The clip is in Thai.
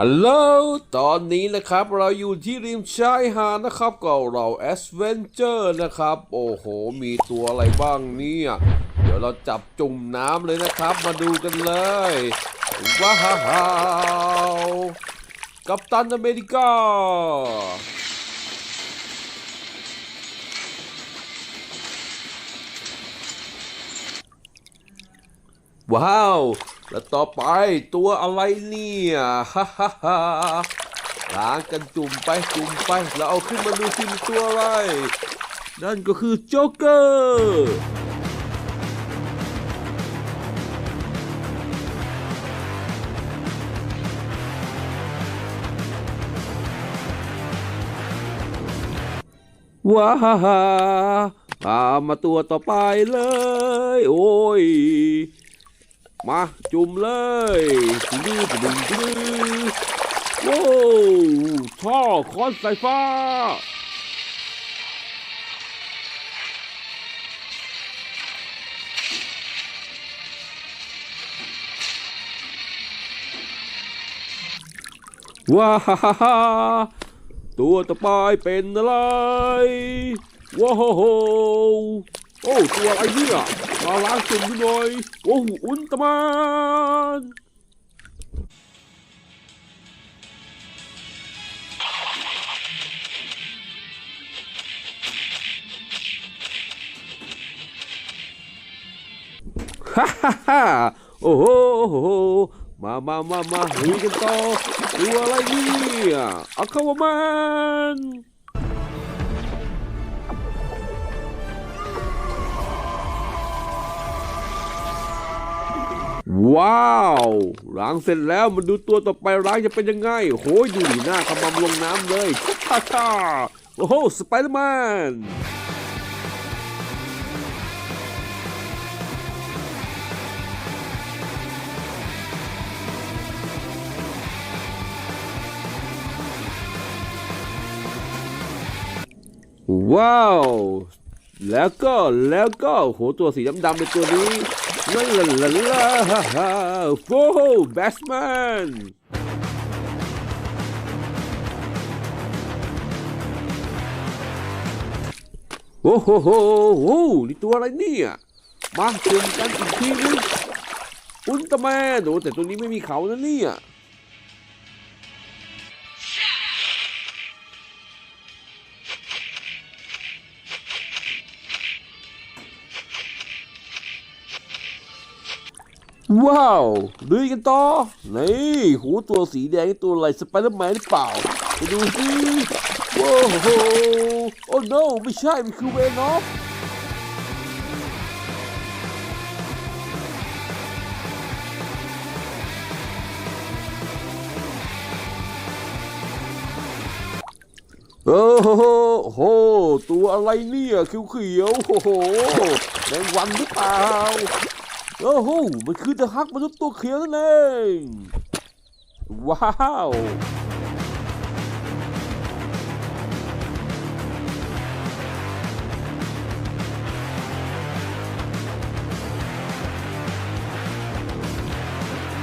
ฮัลโหล ตอนนี้นะครับเราอยู่ที่ริมชายหาดนะครับก็เราแอสเวนเจอร์นะครับ โอ้โห มีตัวอะไรบ้างเนี่ย เดี๋ยวเราจับจุ่มน้ำเลยนะครับ มาดูกันเลย ว้าวกัปตันอเมริกา ว้าว แล้วต่อไปตัวอะไรเนี่ยฮ่าฮ่าฮ่าล้างกันจุ่มไปจุ่มไป แล้วเอาขึ้นมาดูสิมีตัวอะไร นั่นก็คือโจ๊กเกอร์ว้าฮ่าฮ่าอ่ามาตัวต่อไปเลย โอ้ย มาจุ่มเลยดื้อดื้อดื้อโว้วท่อคอนสายฟ้าว้าฮ่าฮ่าตัวต่อไปเป็นอะไร ว้าวโหโอ้ตัวอะไรเนี่ย มาล้างจุ่มดูหน่อยโอ้อุลต ว้าวล้างเสร็จแล้วมาดูตัวต่อไปล้างจะเป็นยังไงโหยดูดิหน้าขมำลงน้ำเลยฮ่าฮ่าโอ้โหสไปเดอร์แมนว้าว แล้วก็แล้วก็โหตัวสีดำๆเป็นตัวนี้ลาลาลาลาฮ่าฮ่าโฟแบสแมนโอ้โหโหโอ้นี่ตัวอะไรเนี่ยมาเติมกันอีกทีนึงอุลตร้าแมนโอ้แต่ตัวนี้ไม่มีเขานะเนี่ย ว้าวลุยกันต่อ นี่หูตัวสีแดงตัวอะไรสไปเดอร์แมนหรือเปล่าไปดูสิว้าวโหโอ้ no ไม่ใช่มันคือเวนอฟโอ้โหโห ตัวอะไรเนี่ยเขียวๆโอ้โหแมงวันหรือเปล่า โอ้โหมันคือเดอะฮักมนุษย์ตัวเขียวนั่นเองว้าว